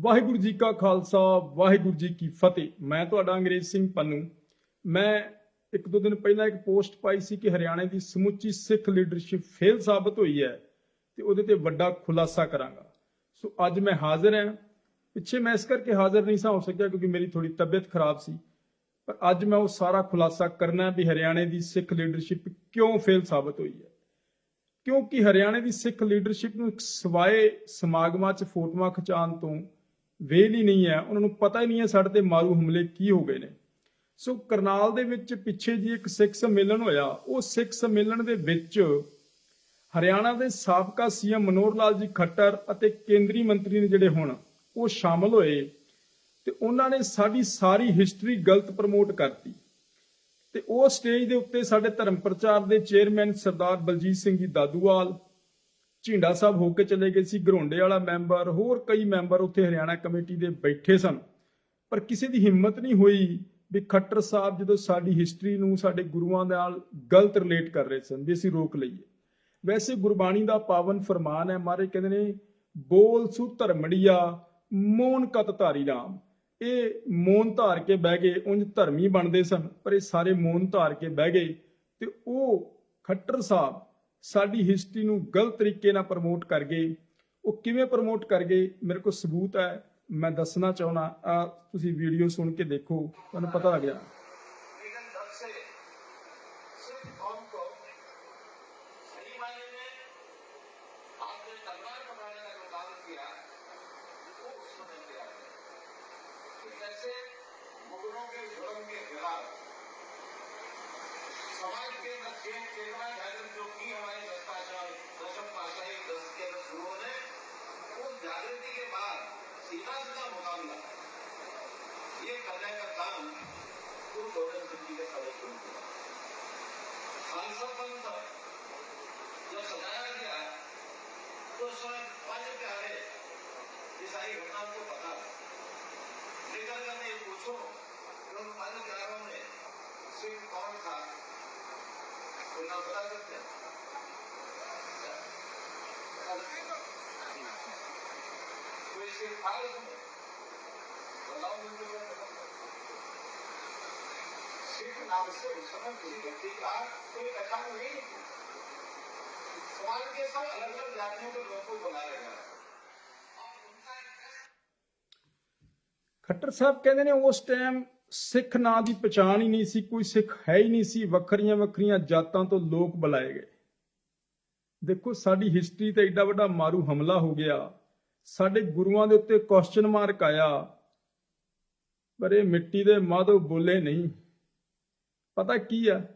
ਵਾਹਿਗੁਰੂ ਜੀ ਕਾ ਖਾਲਸਾ, ਵਾਹਿਗੁਰੂ ਜੀ ਕੀ ਫਤਿਹ। ਮੈਂ ਤੁਹਾਡਾ ਅੰਗਰੇਜ਼ ਸਿੰਘ ਪੰਨੂ। ਮੈਂ ਇੱਕ ਦੋ ਦਿਨ ਪਹਿਲਾਂ ਇੱਕ ਪੋਸਟ ਪਾਈ ਸੀ ਕਿ ਹਰਿਆਣੇ ਦੀ ਸਮੁੱਚੀ ਸਿੱਖ ਲੀਡਰਸ਼ਿਪ ਫੇਲ ਸਾਬਤ ਹੋਈ ਹੈ ਤੇ ਉਹਦੇ ਤੇ ਵੱਡਾ ਖੁਲਾਸਾ ਕਰਾਂਗਾ। ਸੋ ਅੱਜ ਮੈਂ ਹਾਜ਼ਰ ਹਾਂ। ਪਿੱਛੇ ਮੈਂ ਇਸ ਕਰਕੇ ਹਾਜ਼ਰ ਨਹੀਂ ਸਾਂ, ਹੋ ਸਕਿਆ ਕਿਉਂਕਿ ਮੇਰੀ ਥੋੜੀ ਤਬੀਅਤ ਖਰਾਬ ਸੀ। ਪਰ ਅੱਜ ਮੈਂ ਉਹ ਸਾਰਾ ਖੁਲਾਸਾ ਕਰਨਾ ਵੀ ਹਰਿਆਣੇ ਦੀ ਸਿੱਖ ਲੀਡਰਸ਼ਿਪ ਕਿਉਂ ਫੇਲ ਸਾਬਤ ਹੋਈ ਹੈ? ਕਿਉਂਕਿ ਹਰਿਆਣੇ ਦੀ ਸਿੱਖ ਲੀਡਰਸ਼ਿਪ ਨੂੰ ਇੱਕ ਸਵਾਏ ਸਮਾਗਮਾਂ 'ਚ ਫੋਟੋਆਂ ਖਿਚਾਉਣ ਤੋਂ ਵੇਲ ਹੀ ਨਹੀਂ ਹੈ, ਉਹਨਾਂ ਨੂੰ ਪਤਾ ਹੀ ਨਹੀਂ ਹੈ ਸਾਡੇ ਤੇ ਮਾਰੂ ਹਮਲੇ ਕੀ ਹੋ ਗਏ ਨੇ। ਸੋ ਕਰਨਾਲ ਦੇ ਵਿੱਚ ਪਿੱਛੇ ਜੀ ਇੱਕ ਸਿੱਖ ਸੰਮੇਲਨ ਹੋਇਆ, ਉਹ ਸਿੱਖ ਸੰਮੇਲਨ ਦੇ ਵਿੱਚ ਹਰਿਆਣਾ ਦੇ ਸਾਬਕਾ ਸੀਐਮ ਮਨੋਹਰ ਲਾਲ ਜੀ ਖੱਟਰ ਅਤੇ ਕੇਂਦਰੀ ਮੰਤਰੀ ਨੇ ਜਿਹੜੇ ਹੁਣ, ਉਹ ਸ਼ਾਮਲ ਹੋਏ ਤੇ ਉਹਨਾਂ ਨੇ ਸਾਡੀ ਸਾਰੀ ਹਿਸਟਰੀ ਗਲਤ ਪ੍ਰਮੋਟ ਕਰਤੀ। ਤੇ ਉਹ ਸਟੇਜ ਦੇ ਉੱਤੇ ਸਾਡੇ ਧਰਮ ਪ੍ਰਚਾਰ ਦੇ ਚੇਅਰਮੈਨ ਸਰਦਾਰ ਬਲਜੀਤ ਸਿੰਘ ਜੀ ਦਾਦੂਵਾਲ ਝਿੰਡਾ ਸਾਹਿਬ ਹੋ ਕੇ ਚਲੇ ਗਏ ਸੀ ਘਰੋਂਡੇ ਵਾਲਾ ਮੈਂਬਰ, ਹੋਰ ਕਈ ਮੈਂਬਰ ਉੱਥੇ ਹਰਿਆਣਾ ਕਮੇਟੀ ਦੇ ਬੈਠੇ ਸਨ। ਪਰ ਕਿਸੇ ਦੀ ਹਿੰਮਤ ਨਹੀਂ ਹੋਈ ਵੀ ਖੱਟਰ ਸਾਹਿਬ ਜਦੋਂ ਸਾਡੀ ਹਿਸਟਰੀ ਨੂੰ ਸਾਡੇ ਗੁਰੂਆਂ ਨਾਲ ਗਲਤ ਰਿਲੇਟ ਕਰ ਰਹੇ ਸਨ ਵੀ ਅਸੀਂ ਰੋਕ ਲਈਏ। ਵੈਸੇ ਗੁਰਬਾਣੀ ਦਾ ਪਾਵਨ ਫਰਮਾਨ ਹੈ, ਮਾਰੇ ਕਹਿੰਦੇ ਨੇ, ਬੋਲ ਸੁ ਧਰਮੜੀਆ, ਮੋਨ ਕਤ ਧਾਰੀ ਰਾਮ। ਇਹ ਮੋਨ ਧਾਰ ਕੇ ਬਹਿ ਗਏ, ਉਂਝ ਧਰਮੀ ਬਣਦੇ ਸਨ, ਪਰ ਇਹ ਸਾਰੇ ਮੋਨ ਧਾਰ ਕੇ ਬਹਿ ਗਏ ਤੇ ਉਹ ਖੱਟਰ ਸਾਹਿਬ ਸਾਡੀ ਹਿਸਟਰੀ ਨੂੰ ਗਲਤ ਤਰੀਕੇ ਨਾਲ ਪ੍ਰਮੋਟ ਕਰ ਗਏ ਉਹ ਕਿਵੇਂ ਪ੍ਰਮੋਟ ਕਰ ਗਏ ਮੇਰੇ ਕੋਲ ਸਬੂਤ ਹੈ ਮੈਂ ਦੱਸਣਾ ਚਾਹਣਾ ਆ ਤੁਸੀਂ ਵੀਡੀਓ ਸੁਣ ਕੇ ਦੇਖੋ ਤੁਹਾਨੂੰ ਪਤਾ ਲੱਗ ਜਾਣਾ लेकिन तब से सिर्फ कौम को सही मायने में आपने तलवार पकड़ने का जो काम किया वो उस समय किया है कि कैसे मुगलों के जुर्म के खिलाफ समाज के चेतना जागृत जो की हमारे पाशाही दशम पाशाही दस के गुरुओं ने उस जागृति के बाद सीधा सीधा मुकाबला। ये करने का काम गुरु गोविंद सिंह जी के समय शुरू किया। खालसा पंथ जब सजाया गया तो समय पंज प्यारे ये सारी घटनाओं को पता था। लेकर के पूछो उन पंज प्यारों में सिख कौन था? कोई नाम बता सकते हैं कोई सिख था उसमें बताओ मुझे कोई पता नहीं। सिख नाम से उस समय किसी व्यक्ति का कोई पहचान नहीं थी समाज के सब अलग अलग जातियों के लोगों को बुलाया गया और उनका एक ਖੱਟਰ ਸਾਹਿਬ ਕਹਿੰਦੇ ਨੇ ਉਸ ਟਾਈਮ ਸਿੱਖ ਨਾਂ ਦੀ ਪਛਾਣ ਹੀ ਨਹੀਂ ਸੀ, ਕੋਈ ਸਿੱਖ ਹੈ ਹੀ ਨਹੀਂ ਸੀ। ਵੱਖਰੀਆਂ ਵੱਖਰੀਆਂ ਜਾਤਾਂ ਤੋਂ ਲੋਕ ਬੁਲਾਏ ਗਏ। ਦੇਖੋ, ਸਾਡੀ ਹਿਸਟਰੀ ਤੇ ਐਡਾ ਵੱਡਾ ਮਾਰੂ ਹਮਲਾ ਹੋ ਗਿਆ। ਸਾਡੇ ਗੁਰੂਆਂ ਦੇ ਉੱਤੇ ਕੁਐਸਚਨ ਮਾਰਕ ਆਇਆ। ਪਰ ਇਹ ਮਿੱਟੀ ਦੇ ਮਾਧੋ ਬੋਲੇ ਨਹੀਂ। ਪਤਾ ਕੀ ਆ?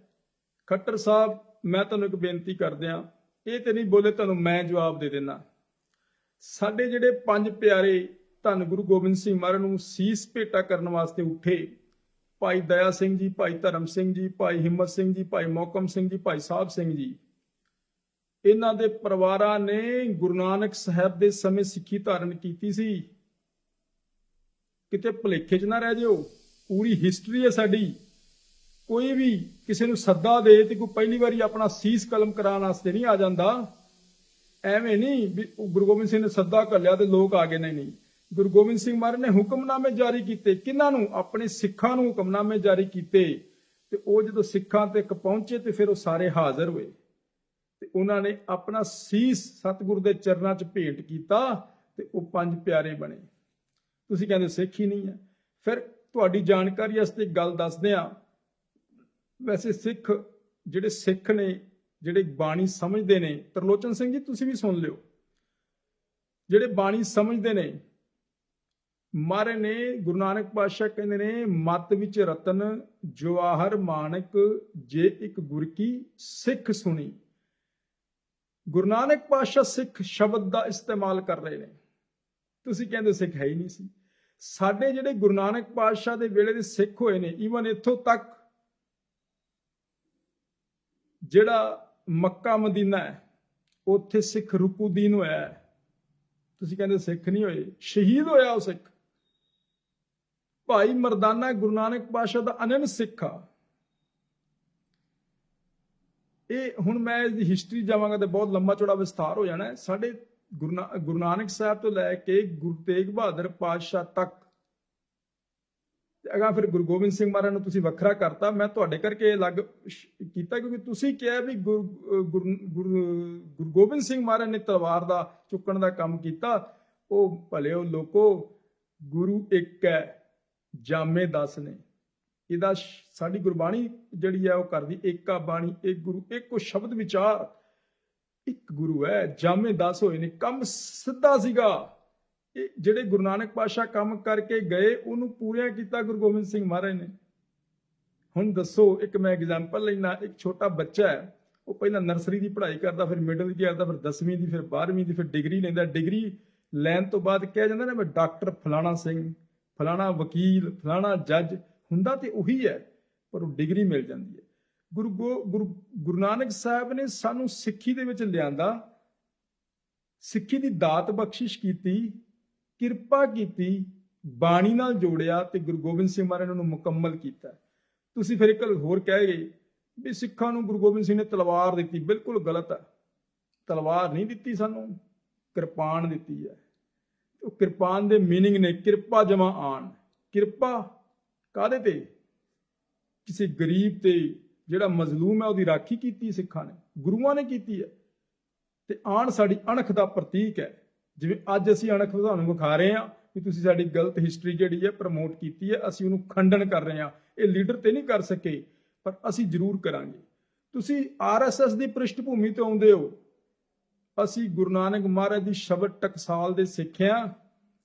ਖੱਟਰ ਸਾਹਿਬ, ਮੈਂ ਤੁਹਾਨੂੰ ਇੱਕ ਬੇਨਤੀ ਕਰਦਿਆਂ ਇਹ ਤੇ ਨਹੀਂ ਬੋਲੇ, ਤੁਹਾਨੂੰ ਮੈਂ ਜਵਾਬ ਦੇ ਦੇਣਾ ਸਾਡੇ ਜਿਹੜੇ ਪੰਜ ਪਿਆਰੇ ਧੰਨ ਗੁਰੂ ਗੋਬਿੰਦ ਸਿੰਘ ਮਹਾਰਾਜ ਨੂੰ ਸੀਸ ਭੇਟਾ ਕਰਨ ਵਾਸਤੇ ਉੱਠੇ ਭਾਈ ਦਇਆ ਸਿੰਘ ਜੀ, ਭਾਈ ਧਰਮ ਸਿੰਘ ਜੀ, ਭਾਈ ਹਿੰਮਤ ਸਿੰਘ ਜੀ, ਭਾਈ ਮੋਕਮ ਸਿੰਘ ਜੀ, ਭਾਈ ਸਾਹਿਬ ਸਿੰਘ ਜੀ। ਇਹਨਾਂ ਦੇ ਪਰਿਵਾਰਾਂ ਨੇ ਗੁਰੂ ਨਾਨਕ ਸਾਹਿਬ ਦੇ ਸਮੇਂ ਸਿੱਖੀ ਧਾਰਨ ਕੀਤੀ ਸੀ। ਕਿਤੇ ਭੁਲੇਖੇ 'ਚ ਨਾ ਰਹਿ ਜਿਓ। ਪੂਰੀ ਹਿਸਟਰੀ ਹੈ ਸਾਡੀ। ਕੋਈ ਵੀ ਕਿਸੇ ਨੂੰ ਸੱਦਾ ਦੇ ਤੇ ਕੋਈ ਪਹਿਲੀ ਵਾਰੀ ਆਪਣਾ ਸੀਸ ਕਲਮ ਕਰਾਉਣ ਵਾਸਤੇ ਨਹੀਂ ਆ ਜਾਂਦਾ। ਐਵੇਂ ਨਹੀਂ ਵੀ ਗੁਰੂ ਗੋਬਿੰਦ ਸਿੰਘ ਨੇ ਸੱਦਾ ਘੱਲਿਆ ਤੇ ਲੋਕ ਆ ਗਏ। ਨਹੀਂ ਨਹੀਂ। ਗੁਰੂ ਗੋਬਿੰਦ ਸਿੰਘ ਮਹਾਰਾਜ ਨੇ ਹੁਕਮਨਾਮੇ ਜਾਰੀ ਕੀਤੇ। ਕਿਹਨਾਂ ਨੂੰ? ਆਪਣੇ ਸਿੱਖਾਂ ਨੂੰ ਹੁਕਮਨਾਮੇ ਜਾਰੀ ਕੀਤੇ। ਤੇ ਉਹ ਜਦੋਂ ਸਿੱਖਾਂ ਤੱਕ ਪਹੁੰਚੇ ਤੇ ਫਿਰ ਉਹ ਸਾਰੇ ਹਾਜ਼ਰ ਹੋਏ। ਤੇ ਉਹਨਾਂ ਨੇ ਆਪਣਾ ਸੀਸ ਸਤਿਗੁਰ ਦੇ ਚਰਨਾਂ 'ਚ ਭੇਟ ਕੀਤਾ ਤੇ ਉਹ ਪੰਜ ਪਿਆਰੇ ਬਣੇ। ਤੁਸੀਂ ਕਹਿੰਦੇ ਸਿੱਖ ਹੀ ਨਹੀਂ ਹੈ। ਫਿਰ ਤੁਹਾਡੀ ਜਾਣਕਾਰੀ ਵਾਸਤੇ ਗੱਲ ਦੱਸਦੇ ਆ ਵੈਸੇ ਸਿੱਖ ਜਿਹੜੇ ਸਿੱਖ ਨੇ, ਜਿਹੜੇ ਬਾਣੀ ਸਮਝਦੇ ਨੇ, ਤਰਲੋਚਨ ਸਿੰਘ ਜੀ, ਤੁਸੀਂ ਵੀ ਸੁਣ ਲਿਓ। ਜਿਹੜੇ ਬਾਣੀ ਸਮਝਦੇ ਨੇ ਮਾਰੇ ਨੇ, ਗੁਰੂ ਨਾਨਕ ਪਾਤਸ਼ਾਹ ਕਹਿੰਦੇ ਨੇ, ਮਤ ਵਿੱਚ ਰਤਨ, ਜਵਾਹਰ ਮਾਨਕ, ਜੇ ਇੱਕ ਗੁਰ ਕੀ ਸਿੱਖ ਸੁਣੀ। ਗੁਰੂ ਨਾਨਕ ਪਾਤਸ਼ਾਹ ਸਿੱਖ ਸ਼ਬਦ ਦਾ ਇਸਤੇਮਾਲ ਕਰ ਰਹੇ ਨੇ। ਤੁਸੀਂ ਕਹਿੰਦੇ ਸਿੱਖ ਹੈ ਹੀ ਨਹੀਂ ਸੀ। ਸਾਡੇ ਜਿਹੜੇ ਗੁਰੂ ਨਾਨਕ ਪਾਤਸ਼ਾਹ ਦੇ ਵੇਲੇ ਦੇ ਸਿੱਖ ਹੋਏ ਨੇ ਈਵਨ ਇੱਥੋਂ ਤੱਕ ਜਿਹੜਾ ਮੱਕਾ ਮਦੀਨਾ ਹੈ, ਉੱਥੇ ਸਿੱਖ ਰੁਕੂਦੀਨ ਹੋਇਆ ਹੈ। ਤੁਸੀਂ ਕਹਿੰਦੇ ਸਿੱਖ ਨਹੀਂ ਹੋਏ, ਸ਼ਹੀਦ ਹੋਇਆ ਉਹ ਸਿੱਖ। ਭਾਈ ਮਰਦਾਨਾ ਗੁਰੂ ਨਾਨਕ ਪਾਤਸ਼ਾਹ ਦਾ ਅਨੰਨ ਸਿੱਖ ਆ। ਇਹ ਹੁਣ ਮੈਂ ਇਸ ਦੀ ਹਿਸਟਰੀ ਜਾਵਾਂਗਾ ਤੇ ਬਹੁਤ ਲੰਮਾ ਚੌੜਾ ਵਿਸਥਾਰ ਹੋ ਜਾਣਾ ਸਾਡੇ ਗੁਰੂ ਗੁਰੂ ਨਾਨਕ ਸਾਹਿਬ ਤੋਂ ਲੈ ਕੇ ਗੁਰੂ ਤੇਗ ਬਹਾਦਰ ਪਾਤਸ਼ਾਹ ਤੱਕ। ਤੇ ਅਗਾ ਫਿਰ ਗੁਰੂ ਗੋਬਿੰਦ ਸਿੰਘ ਮਹਾਰਾਜ ਨੂੰ ਤੁਸੀਂ ਵੱਖਰਾ ਕਰਤਾ। ਮੈਂ ਤੁਹਾਡੇ ਕਰਕੇ ਅਲੱਗ ਕੀਤਾ ਕਿਉਂਕਿ ਤੁਸੀਂ ਕਿਹਾ ਵੀ ਗੁਰੂ ਅਹ ਗੁਰੂ ਗੁਰੂ ਗੋਬਿੰਦ ਸਿੰਘ ਮਹਾਰਾਜ ਨੇ ਤਲਵਾਰ ਦਾ ਚੁੱਕਣ ਦਾ ਕੰਮ ਕੀਤਾ। ਉਹ ਭਲੇ ਉਹ ਲੋਕੋ, ਗੁਰੂ ਇੱਕ ਹੈ। ਜਾਮੇ 10 ਨੇ। ਇਹਦਾ ਸਾਡੀ ਗੁਰਬਾਣੀ ਜਿਹੜੀ ਹੈ ਉਹ ਕਰਦੀ, ਏਕਾ ਬਾਣੀ ਇੱਕ ਗੁਰੂ ਇੱਕੋ ਸ਼ਬਦ ਵਿਚਾਰ। ਇੱਕ ਗੁਰੂ ਹੈ, ਜਾਮੇ 10 ਹੋਏ ਨੇ, ਕੰਮ ਸਿੱਧਾ ਸੀਗਾ। ਇਹ ਜਿਹੜੇ ਗੁਰੂ ਨਾਨਕ ਪਾਤਸ਼ਾਹ ਕੰਮ ਕਰਕੇ ਗਏ, ਉਹਨੂੰ ਪੂਰਿਆ ਕੀਤਾ ਗੁਰੂ ਗੋਬਿੰਦ ਸਿੰਘ ਮਹਾਰਾਜ ਨੇ। ਹੁਣ ਦੱਸੋ, ਇੱਕ ਮੈਂ ਐਗਜ਼ਾਮਪਲ ਲੈਣਾ ਇੱਕ ਛੋਟਾ ਬੱਚਾ ਹੈ, ਉਹ ਪਹਿਲਾਂ ਨਰਸਰੀ ਦੀ ਪੜ੍ਹਾਈ ਕਰਦਾ, ਫਿਰ ਮਿਡਲ ਦੀ ਕਰਦਾ, ਫਿਰ 10ਵੀਂ ਦੀ, ਫਿਰ 12ਵੀਂ ਦੀ, ਫਿਰ ਡਿਗਰੀ ਲੈਂਦਾ। ਡਿਗਰੀ ਲੈਣ ਤੋਂ ਬਾਅਦ ਕਿਹਾ ਜਾਂਦਾ ਨਾ, ਮੈਂ ਡਾਕਟਰ ਫਲਾਣਾ ਸਿੰਘ। ਫਲਾਣਾ ਵਕੀਲ, ਫਲਾਣਾ ਜੱਜ ਹੁੰਦਾ ਤੇ ਉਹੀ ਹੈ, ਪਰ ਉਹ ਡਿਗਰੀ ਮਿਲ ਜਾਂਦੀ ਹੈ। ਗੁਰੂ ਗੋ- ਗੁਰੂ ਗੁਰੂ ਨਾਨਕ ਸਾਹਿਬ ਨੇ ਸਾਨੂੰ ਸਿੱਖੀ ਦੇ ਵਿੱਚ ਲਿਆਂਦਾ, ਸਿੱਖੀ ਦੀ ਦਾਤ ਬਖਸ਼ਿਸ਼ ਕੀਤੀ, ਕਿਰਪਾ ਕੀਤੀ, ਬਾਣੀ ਨਾਲ ਜੋੜਿਆ ਤੇ ਗੁਰੂ ਗੋਬਿੰਦ ਸਿੰਘ ਮਹਾਰਾਜ ਨੇ ਉਹਨੂੰ ਮੁਕੰਮਲ ਕੀਤਾ। ਤੁਸੀਂ ਫਿਰ ਇੱਕ ਗੱਲ ਹੋਰ ਕਹਿ ਗਏ ਵੀ ਸਿੱਖਾਂ ਨੂੰ ਗੁਰੂ ਗੋਬਿੰਦ ਸਿੰਘ ਨੇ ਤਲਵਾਰ ਦਿੱਤੀ, ਬਿਲਕੁਲ ਗਲਤ ਹੈ। ਤਲਵਾਰ ਨਹੀਂ ਦਿੱਤੀ ਸਾਨੂੰ, ਕਿਰਪਾਨ ਦਿੱਤੀ ਹੈ। ਕਿਰਪਾਨ ਦੇ मीनिंग ਨੇ ਕਿਰਪਾ ਜਮਾ ਆਣ ਕਿਰਪਾ ਕਾਦੇ ਤੇ ਕਿਸੇ ਗਰੀਬ ਤੇ ਜਿਹੜਾ ਮਜ਼ਲੂਮ ਹੈ ਉਹਦੀ ਰਾਖੀ ਕੀਤੀ ਸਿੱਖਾਂ ਨੇ ਗੁਰੂਆਂ ਨੇ ਕੀਤੀ ਹੈ ਤੇ ਆਣ ਸਾਡੀ ਅਣਖ ਦਾ ਪ੍ਰਤੀਕ ਹੈ ਜਿਵੇਂ ਅੱਜ ਅਸੀਂ ਅਣਖ ਤੁਹਾਨੂੰ ਵਿਖਾ ਰਹੇ ਹਾਂ ਕਿ ਤੁਸੀਂ ਸਾਡੀ ਗਲਤ ਹਿਸਟਰੀ ਜਿਹੜੀ ਹੈ ਪ੍ਰਮੋਟ ਕੀਤੀ ਹੈ ਅਸੀਂ ਉਹਨੂੰ ਖੰਡਨ ਕਰ ਰਹੇ ਹਾਂ ਇਹ ਲੀਡਰ ਤੇ ਨਹੀਂ ਕਰ ਸਕੇ ਪਰ ਅਸੀਂ ਜ਼ਰੂਰ ਕਰਾਂਗੇ ਤੁਸੀਂ ਆਰਐਸਐਸ ਦੀ ਪ੍ਰਿਸ਼ਠਭੂਮੀ ਤੋਂ ਆਉਂਦੇ ਹੋ ਅਸੀਂ ਗੁਰੂ ਨਾਨਕ ਮਹਾਰਾਜ ਦੀ ਸ਼ਬਦ ਟਕਸਾਲ ਦੇ ਸਿੱਖਿਆ,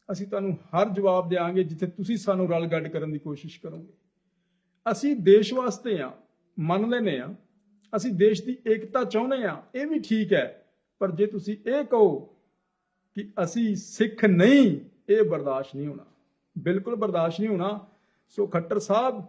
ਅਸੀਂ ਤੁਹਾਨੂੰ ਹਰ ਜਵਾਬ ਦੇਵਾਂਗੇ ਜਿੱਥੇ ਤੁਸੀਂ ਸਾਨੂੰ ਰਲ ਗੱਡ ਕਰਨ ਦੀ ਕੋਸ਼ਿਸ਼ ਕਰੋਗੇ। ਅਸੀਂ ਦੇਸ਼ ਵਾਸਤੇ ਆ, ਮੰਨ ਲੈਨੇ ਆ, ਅਸੀਂ ਦੇਸ਼ ਦੀ ਏਕਤਾ ਚਾਹੁੰਦੇ ਆ, ਇਹ ਵੀ ਠੀਕ ਹੈ, ਪਰ ਜੇ ਤੁਸੀਂ ਇਹ ਕਹੋ ਕਿ ਅਸੀਂ ਸਿੱਖ ਨਹੀਂ, ਇਹ ਬਰਦਾਸ਼ਤ ਨਹੀਂ ਹੋਣਾ। ਬਿਲਕੁਲ ਬਰਦਾਸ਼ਤ ਨਹੀਂ ਹੋਣਾ। ਸੋ ਖੱਟਰ ਸਾਹਿਬ,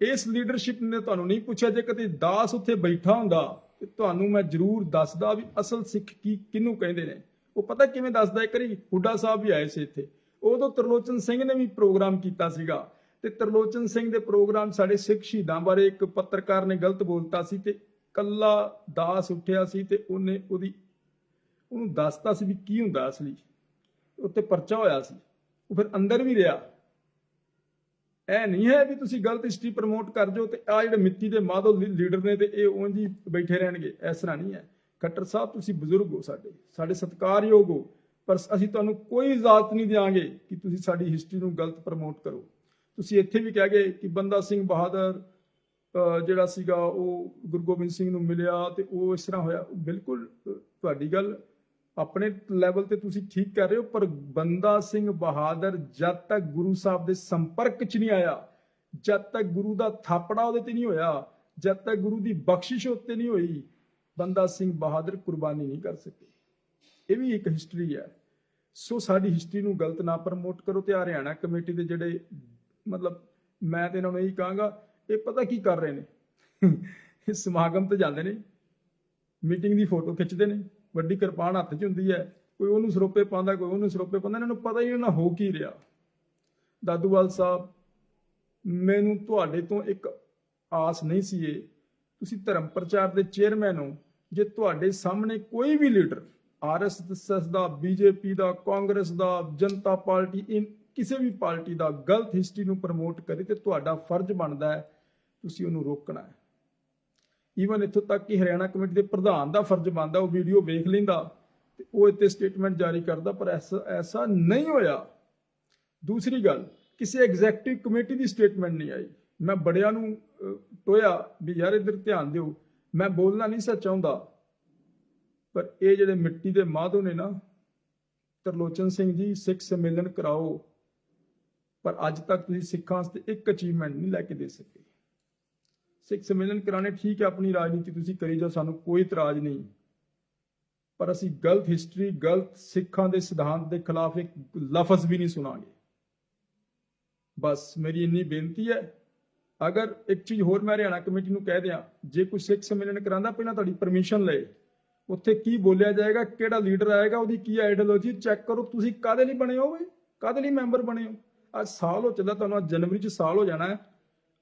ਇਸ ਲੀਡਰਸ਼ਿਪ ਨੇ ਤੁਹਾਨੂੰ ਨਹੀਂ ਪੁੱਛਿਆ, ਜੇ ਕਦੇ ਦਾਸ ਉੱਥੇ ਬੈਠਾ ਹੁੰਦਾ ਤੇ ਤੁਹਾਨੂੰ ਮੈਂ ਜ਼ਰੂਰ ਦੱਸਦਾ ਵੀ ਅਸਲ ਸਿੱਖ ਕੀ, ਕਿਹਨੂੰ ਕਹਿੰਦੇ ਨੇ। ਉਹ ਪਤਾ ਕਿਵੇਂ ਦੱਸਦਾ ਇੱਕ ਵਾਰੀ, ਹੁੱਡਾ ਸਾਹਿਬ ਵੀ ਆਏ ਸੀ ਇੱਥੇ। ਉਦੋਂ ਤਰਲੋਚਨ ਸਿੰਘ ਨੇ ਵੀ ਪ੍ਰੋਗਰਾਮ ਕੀਤਾ ਸੀਗਾ। ਤੇ ਤਰਲੋਚਨ ਸਿੰਘ ਦੇ ਪ੍ਰੋਗਰਾਮ ਸਾਡੇ ਸਿੱਖ ਸ਼ਹੀਦਾਂ ਬਾਰੇ ਇੱਕ ਪੱਤਰਕਾਰ ਨੇ ਗਲਤ ਬੋਲਤਾ ਸੀ ਤੇ ਕੱਲਾ ਦਾਸ ਉੱਠਿਆ ਸੀ ਤੇ ਉਹਨੇ ਉਹਦੀ, ਉਹਨੂੰ ਦੱਸਤਾ ਸੀ ਵੀ ਕੀ ਹੁੰਦਾ ਅਸਲੀ। ਉੱਤੇ ਪਰਚਾ ਹੋਇਆ ਸੀ। ਉਹ ਫਿਰ ਅੰਦਰ ਵੀ ਰਿਹਾ। ਇਹ ਨਹੀਂ ਹੈ ਵੀ ਤੁਸੀਂ ਗਲਤ ਹਿਸਟਰੀ ਪ੍ਰਮੋਟ ਕਰ ਜੋ ਤੇ ਆ ਜਿਹੜੇ ਮਿੱਤੀ ਦੇ ਮਾਧੋ ਲੀਡਰ ਨੇ ਤੇ ਇਹ ਉਂਝ ਹੀ ਬੈਠੇ ਰਹਿਣਗੇ, ਇਸ ਤਰ੍ਹਾਂ ਨਹੀਂ ਹੈ। ਖੱਟਰ ਸਾਹਿਬ, ਤੁਸੀਂ ਬਜ਼ੁਰਗ ਹੋ ਸਾਡੇ ਸਾਡੇ ਸਤਿਕਾਰਯੋਗ ਹੋ, ਪਰ ਅਸੀਂ ਤੁਹਾਨੂੰ ਕੋਈ ਇਜਾਜ਼ਤ ਨਹੀਂ ਦਿਆਂਗੇ ਕਿ ਤੁਸੀਂ ਸਾਡੀ ਹਿਸਟਰੀ ਨੂੰ ਗਲਤ ਪ੍ਰਮੋਟ ਕਰੋ। ਤੁਸੀਂ ਇੱਥੇ ਵੀ ਕਹਿ ਗਏ ਕਿ ਬੰਦਾ ਸਿੰਘ ਬਹਾਦਰ ਜਿਹੜਾ ਸੀਗਾ ਉਹ ਗੁਰੂ ਗੋਬਿੰਦ ਸਿੰਘ ਨੂੰ ਮਿਲਿਆ ਤੇ ਉਹ ਇਸ ਤਰ੍ਹਾਂ ਹੋਇਆ। ਬਿਲਕੁਲ ਤੁਹਾਡੀ ਗੱਲ ਆਪਣੇ ਲੈਵਲ ਤੇ ਤੁਸੀਂ ਠੀਕ ਕਰ ਰਹੇ ਹੋ, ਪਰ ਬੰਦਾ ਸਿੰਘ ਬਹਾਦਰ ਜਦ ਤੱਕ ਗੁਰੂ ਸਾਹਿਬ ਦੇ ਸੰਪਰਕ 'ਚ ਨਹੀਂ ਆਇਆ, ਜਦ ਤੱਕ ਗੁਰੂ ਦਾ ਥਾਪੜਾ ਉਹਦੇ ਤੇ ਨਹੀਂ ਹੋਇਆ, ਜਦ ਤੱਕ ਗੁਰੂ ਦੀ ਬਖਸ਼ਿਸ਼ ਉੱਤੇ ਨਹੀਂ ਹੋਈ, ਬੰਦਾ ਸਿੰਘ ਬਹਾਦਰ ਕੁਰਬਾਨੀ ਨਹੀਂ ਕਰ ਸਕੇ। ਇਹ ਵੀ ਇੱਕ ਹਿਸਟਰੀ ਹੈ। ਸੋ ਸਾਡੀ ਹਿਸਟਰੀ ਨੂੰ ਗਲਤ ਨਾ ਪ੍ਰਮੋਟ ਕਰੋ ਤੇ ਹਰਿਆਣਾ ਕਮੇਟੀ ਦੇ ਜਿਹੜੇ ਮਤਲਬ ਮੈਂ ਤੇ ਇਹਨਾਂ ਨੂੰ ਇਹੀ ਕਹਾਂਗਾ, ਇਹ ਪਤਾ ਕੀ ਕਰ ਰਹੇ ਨੇ? ਇਹ ਸਮਾਗਮ ਤੇ ਜਾਂਦੇ ਨੇ, ਮੀਟਿੰਗ ਦੀ ਫੋਟੋ ਖਿੱਚਦੇ ਨੇ ਵੱਡੀ ਕਿਰਪਾਨ ਹੱਥ 'ਚ ਹੁੰਦੀ ਹੈ, ਕੋਈ ਉਹਨੂੰ ਸਰੋਪੇ ਪਾਉਂਦਾ, ਕੋਈ ਉਹਨੂੰ ਸਰੋਪੇ ਪਾਉਂਦਾ, ਇਹਨਾਂ ਨੂੰ ਪਤਾ ਹੀ ਨਹੀਂ ਨਾ ਹੋ ਕੀ ਰਿਹਾ। ਦਾਦੂਵਾਲ ਸਾਹਿਬ, ਮੈਨੂੰ ਤੁਹਾਡੇ ਤੋਂ ਇੱਕ ਆਸ ਨਹੀਂ ਸੀ ਇਹ। ਤੁਸੀਂ ਧਰਮ ਪ੍ਰਚਾਰ ਦੇ ਚੇਅਰਮੈਨ ਹੋ। ਜੇ ਤੁਹਾਡੇ ਸਾਹਮਣੇ ਕੋਈ ਵੀ ਲੀਡਰ ਆਰਐਸਐਸ ਦਾ ਬੀਜੇਪੀ ਦਾ, ਕਾਂਗਰਸ ਦਾ, ਜਨਤਾ ਪਾਰਟੀ, ਇਨ ਕਿਸੇ ਵੀ ਪਾਰਟੀ ਦਾ ਗਲਤ ਹਿਸਟਰੀ ਨੂੰ ਪ੍ਰਮੋਟ ਕਰੇ ਤੇ ਤੁਹਾਡਾ ਫਰਜ਼ ਬਣਦਾ ਹੈ, ਤੁਸੀਂ ਉਹਨੂੰ ਰੋਕਣਾ ਹੈ। ਈਵਨ ਇੱਥੋਂ ਤੱਕ ਕਿ ਹਰਿਆਣਾ ਕਮੇਟੀ ਦੇ ਪ੍ਰਧਾਨ ਦਾ ਫਰਜ਼ ਬਣਦਾ, ਉਹ ਵੀਡੀਓ ਵੇਖ ਲੈਂਦਾ ਤੇ ਉਹ ਇੱਥੇ ਸਟੇਟਮੈਂਟ ਜਾਰੀ ਕਰਦਾ, ਪਰ ਐਸਾ ਐਸਾ ਨਹੀਂ ਹੋਇਆ। ਦੂਸਰੀ ਗੱਲ, ਕਿਸੇ ਐਗਜ਼ੈਕਟਿਵ ਕਮੇਟੀ ਦੀ ਸਟੇਟਮੈਂਟ ਨਹੀਂ ਆਈ। ਮੈਂ ਬੜਿਆਂ ਨੂੰ ਟੋਇਆ ਵੀ ਯਾਰ ਇੱਧਰ ਧਿਆਨ ਦਿਓ। ਮੈਂ ਬੋਲਣਾ ਨਹੀਂ ਸੱਚ ਚਾਹੁੰਦਾ। ਪਰ ਇਹ ਜਿਹੜੇ ਮਿੱਟੀ ਦੇ ਮਾਧੋ ਨੇ ਨਾ, ਤਰਲੋਚਨ ਸਿੰਘ ਜੀ, ਸਿੱਖ ਸੰਮੇਲਨ ਕਰਾਓ। ਪਰ ਅੱਜ ਤੱਕ ਤੁਸੀਂ ਸਿੱਖਾਂ ਵਾਸਤੇ ਇੱਕ ਅਚੀਵਮੈਂਟ ਨਹੀਂ ਲੈ ਕੇ ਦੇ ਸਕੇ। ਸਿੱਖ ਸੰਮੇਲਨ ਕਰਾਣੇ ਠੀਕ ਹੈ ਆਪਣੀ ਰਾਜਨੀਤੀ ਤੁਸੀਂ ਕਰੀ ਜਾਓ, ਸਾਨੂੰ ਕੋਈ ਇਤਰਾਜ਼ ਨਹੀਂ। ਪਰ ਅਸੀਂ ਗਲਤ ਹਿਸਟਰੀ ਗਲਤ ਸਿੱਖਾਂ ਦੇ ਸਿਧਾਂਤ ਦੇ ਖਿਲਾਫ ਇੱਕ ਲਫ਼ਜ਼ ਵੀ ਨਹੀਂ ਸੁਣਾਂਗੇ। ਬਸ ਮੇਰੀ ਇੰਨੀ ਬੇਨਤੀ ਹੈ, ਅਗਰ ਇੱਕ ਚੀਜ਼ ਹੋਰ ਮੈਂ ਹਰਿਆਣਾ ਕਮੇਟੀ ਨੂੰ ਕਹਿ ਦਿਆਂ, ਜੇ ਕੋਈ ਸਿੱਖ ਸੰਮੇਲਨ ਕਰਾਂਦਾ ਪਹਿਲਾਂ ਤੁਹਾਡੀ ਪਰਮਿਸ਼ਨ ਲਏ। ਉੱਥੇ ਕੀ ਬੋਲਿਆ ਜਾਏਗਾ, ਕਿਹੜਾ ਲੀਡਰ ਆਏਗਾ, ਉਹਦੀ ਕੀ ਆਈਡੀਓਲੋਜੀ ਚੈੱਕ ਕਰੋ, ਤੁਸੀਂ ਕਾਦੇ ਲਈ ਬਣੇ ਹੋਵੇ ਕਾਦੇ ਲਈ ਮੈਂਬਰ ਬਣੇ ਹੋ? ਅੱਜ ਸਾਲ ਹੋ ਚੱਲਾ ਤੁਹਾਨੂੰ ਜਨਵਰੀ ਚ ਸਾਲ ਹੋ ਜਾਣਾ ਹੈ।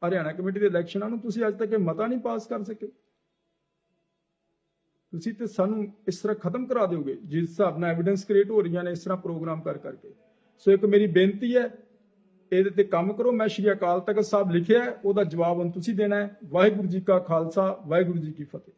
ਹਰਿਆਣਾ ਕਮੇਟੀ ਦੇ ਇਲੈਕਸ਼ਨਾਂ ਨੂੰ ਤੁਸੀਂ ਅੱਜ ਤੱਕ ਇਹ ਮਤਾ ਨਹੀਂ ਪਾਸ ਕਰ ਸਕੇ। ਤੁਸੀਂ ਤੇ ਸਾਨੂੰ ਇਸ ਤਰ੍ਹਾਂ ਖਤਮ ਕਰਾ ਦਿਓਗੇ, ਜਿਸ ਹਿਸਾਬ ਨਾਲ ਐਵੀਡੈਂਸ ਕ੍ਰੀਏਟ ਹੋ ਰਹੀਆਂ ਨੇ ਇਸ ਤਰ੍ਹਾਂ ਪ੍ਰੋਗਰਾਮ ਕਰ ਕਰਕੇ। ਸੋ ਇੱਕ ਮੇਰੀ ਬੇਨਤੀ ਹੈ, ਇਹਦੇ ਤੇ ਕੰਮ ਕਰੋ। ਮੈਂ ਸ਼੍ਰੀ ਅਕਾਲ ਤਖਤ ਸਾਹਿਬ ਲਿਖਿਆ ਉਹਦਾ ਜਵਾਬ ਹੁਣ ਤੁਸੀਂ ਦੇਣਾ ਹੈ। ਵਾਹਿਗੁਰੂ ਜੀ ਕਾ ਖਾਲਸਾ, ਵਾਹਿਗੁਰੂ ਜੀ ਕੀ ਫਤਿਹ।